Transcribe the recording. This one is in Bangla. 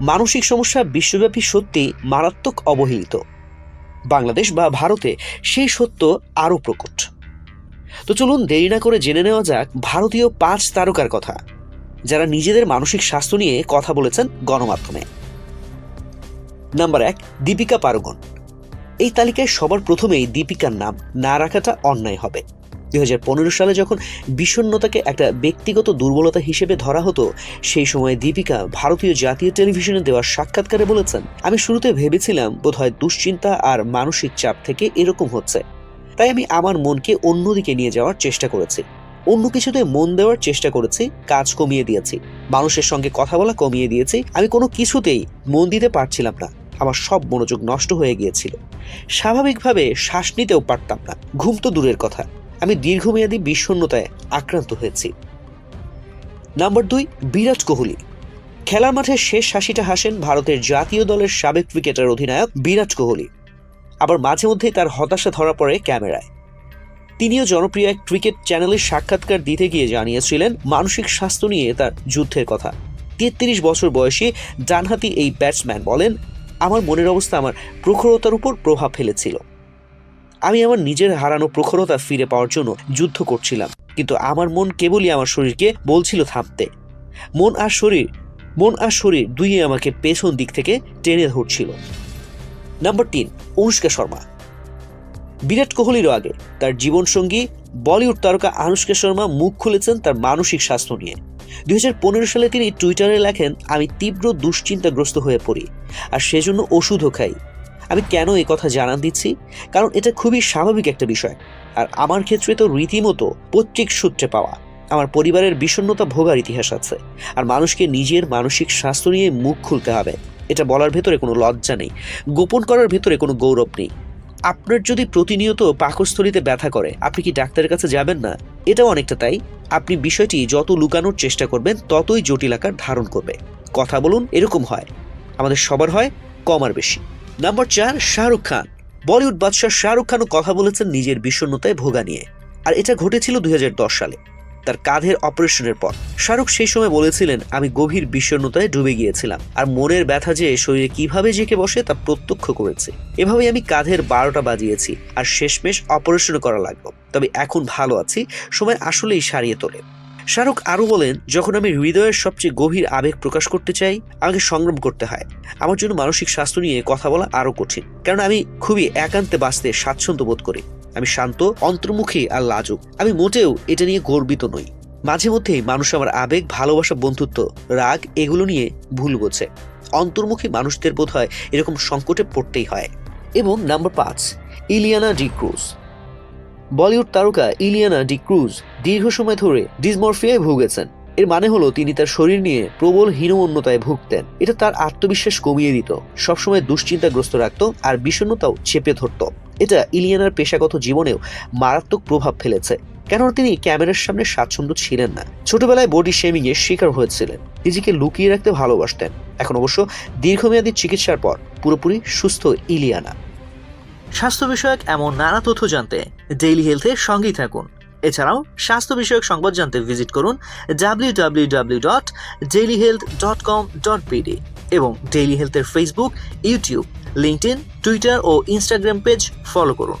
মানসিক সমস্যা বিশ্বব্যাপী সত্যি মারাত্মক অবহেলিত। বাংলাদেশ বা ভারতে সেই সত্য আরও প্রকট। তো চলুন দেরি না করে জেনে নেওয়া যাক ভারতীয় পাঁচ তারকার কথা, যারা নিজেদের মানসিক স্বাস্থ্য নিয়ে কথা বলেছেন গণমাধ্যমে। নাম্বার এক, দীপিকা পারুগন এই তালিকায় সবার প্রথমেই দীপিকার নাম না রাখাটা অন্যায় হবে। দুই হাজার পনেরো সালে যখন বিষণ্ণতাকে একটা ব্যক্তিগত দুর্বলতা হিসেবে ধরা হতো, সেই সময় দীপিকা ভারতীয় জাতীয় টেলিভিশনে দেওয়া সাক্ষাৎকারে বলেছেন, আমি শুরুতে ভেবেছিলাম বোধহয় দুশ্চিন্তা আর মানসিক চাপ থেকে এরকম হচ্ছে। তাই আমি আমার মনকে অন্যদিকে নিয়ে যাওয়ার চেষ্টা করেছি। অন্য কিছুতে মন দেওয়ার চেষ্টা করেছি, কাজ কমিয়ে দিয়েছি। মানুষের সঙ্গে কথা বলা কমিয়ে দিয়েছি। আমি কোনো কিছুতেই মন দিতে পারছিলাম না। আমার সব মনোযোগ নষ্ট হয়ে গিয়েছিল। স্বাভাবিকভাবে শ্বাস নিতেও পারতাম না। ঘুম তো দূরের কথা। আমি দীর্ঘমেয়াদী বিষণ্ণতায় আক্রান্ত হয়েছি। নাম্বার দুই, বিরাট কোহলি। খেলার মাঠে শেষ হাসিটা হাসেন ভারতের জাতীয় দলের সাবেক ক্রিকেটার অধিনায়ক বিরাট কোহলি। আবার মাঝে মধ্যেই তার হতাশা ধরা পড়ে ক্যামেরায়। তিনিও জনপ্রিয় এক ক্রিকেট চ্যানেলের সাক্ষাৎকার দিতে গিয়ে জানিয়েছিলেন, মানসিক স্বাস্থ্য নিয়ে তার যুদ্ধের কথা। তেত্রিশ বছর বয়সী ডানহাতি এই ব্যাটসম্যান বলেন, আমার মনের অবস্থা আমার প্রখরতার উপর প্রভাব ফেলেছিল। আমি আমার নিজের হারানো প্রখরতা ফিরে পাওয়ার জন্য যুদ্ধ করছিলাম। কিন্তু আমার মন কেবলই আমার শরীরকে বলছিল থামতে। মন আর শরীর, মন আর শরীর দুইয়ে আমাকে পেছন দিক থেকে টেনে ধরছিল। নাম্বার তিন, অনুষ্কা শর্মা। বিরাট কোহলিরও আগে তার জীবনসঙ্গী, বলিউড তারকা আনুষ্কা শর্মা মুখ খুলেছেন তার মানসিক স্বাস্থ্য নিয়ে। দুই হাজার পনেরো সালে তিনি টুইটারে লেখেন, আমি তীব্র দুশ্চিন্তাগ্রস্ত হয়ে পড়ি, আর সেজন্য ওষুধও খাই। আমি কেন এই কথা জানান দিচ্ছি? কারণ এটা খুবই স্বাভাবিক একটা বিষয়। আর আমার ক্ষেত্রে তো রীতিমতো পৈতৃক সূত্রে পাওয়া। আমার পরিবারের বিষণ্ণতা ভোগার ইতিহাস আছে। আর মানুষকে নিজের মানসিক স্বাস্থ্য নিয়ে মুখ খুলতে হবে। এটা বলার ভেতরে কোনো লজ্জা নেই। গোপন করার ভেতরে কোনো গৌরব নেই। আপনার যদি প্রতিনিয়ত পাকস্থলিতে ব্যথা করে, আপনি কি ডাক্তারের কাছে যাবেন না? এটাও অনেকটা তাই। আপনি বিষয়টি যত লুকানোর চেষ্টা করবেন, ততই জটিল আকার ধারণ করবে। কথা বলুন, এরকম হয়। আমাদের সবার হয়, কম আর বেশি। নাম্বার চার, শাহরুখ খান। বলিউড বাদশাহ শাহরুখ খানও কথা বলেছেন নিজের বিষণ্ণতায় ভোগা নিয়ে। আর এটা ঘটেছিল দুই হাজার দশ সালে। তার কাঁধের অপারেশনের পর। শাহরুখ সেই সময় বলেছিলেন, আমি গভীর বিষণ্ণতায় ডুবে গিয়েছিলাম। আর মনের ব্যথা যে, শরীরে কীভাবে জেঁকে বসে তা প্রত্যক্ষ করেছে। এভাবে আমি কাঁধের বারোটা বাজিয়েছি। আর শেষমেশ অপারেশন করা লাগল। তবে এখন ভালো আছি। সময় আসলেই সারিয়ে তোলে। শাহরুখ আরও বলেন, যখন আমি হৃদয়ের সবচেয়ে গভীর আবেগ প্রকাশ করতে চাই, আমাকে সংগ্রাম করতে হয়। আমার জন্য মানসিক স্বাস্থ্য নিয়ে কথা বলা আরও কঠিন। কারণ আমি খুবই একান্তে বাঁচতে স্বাচ্ছন্দ্য বোধ করি। আমি শান্ত, অন্তর্মুখী আর লাজুক। আমি মোটেও এটা নিয়ে গর্বিত নই। মাঝে মধ্যেই মানুষ আমার আবেগ, ভালোবাসা, বন্ধুত্ব, রাগ এগুলো নিয়ে ভুল বোঝে। অন্তর্মুখী মানুষদের বোধ হয় এরকম সংকটে পড়তেই হয়। এবং নাম্বার পাঁচ, ইলিয়ানা ডি ক্রুজ। বলিউড তারকা ইলিয়ানা ডি ক্রুজ দীর্ঘ সময় ধরে ডিসমরফিয়ায় ভুগেছেন। এর মানে হলো তিনি তার শরীর নিয়ে প্রবল হীনমন্যতায় ভুগতেন। এটা তার আত্মবিশ্বাস কমিয়ে দিত, সবসময় দুশ্চিন্তাগ্রস্ত রাখত আর বিষণ্ণতাও চেপে ধরত। এটা ইলিয়ানার পেশাগত জীবনেও মারাত্মক প্রভাব ফেলেছে। কেননা তিনি ক্যামেরার সামনে স্বাচ্ছন্দ্য ছিলেন না। ছোটবেলায় বডি শেমিং এর শিকার হয়েছিলেন। নিজেকে লুকিয়ে রাখতে ভালোবাসতেন। এখন অবশ্য দীর্ঘমেয়াদী চিকিৎসার পর পুরোপুরি সুস্থ ইলিয়ানা। স্বাস্থ্য বিষয়ক এমন নানা তথ্য জানতে ডেইলি হেলথের সঙ্গেই থাকুন। এছাড়াও স্বাস্থ্য বিষয়ক সংবাদ জানতে ভিজিট করুন W W W dot daily health dot com dot P এবং ডেইলি হেলথের ফেসবুক ইউটিউব লিঙ্কড টুইটার ও ইনস্টাগ্রাম পেজ ফলো করুন।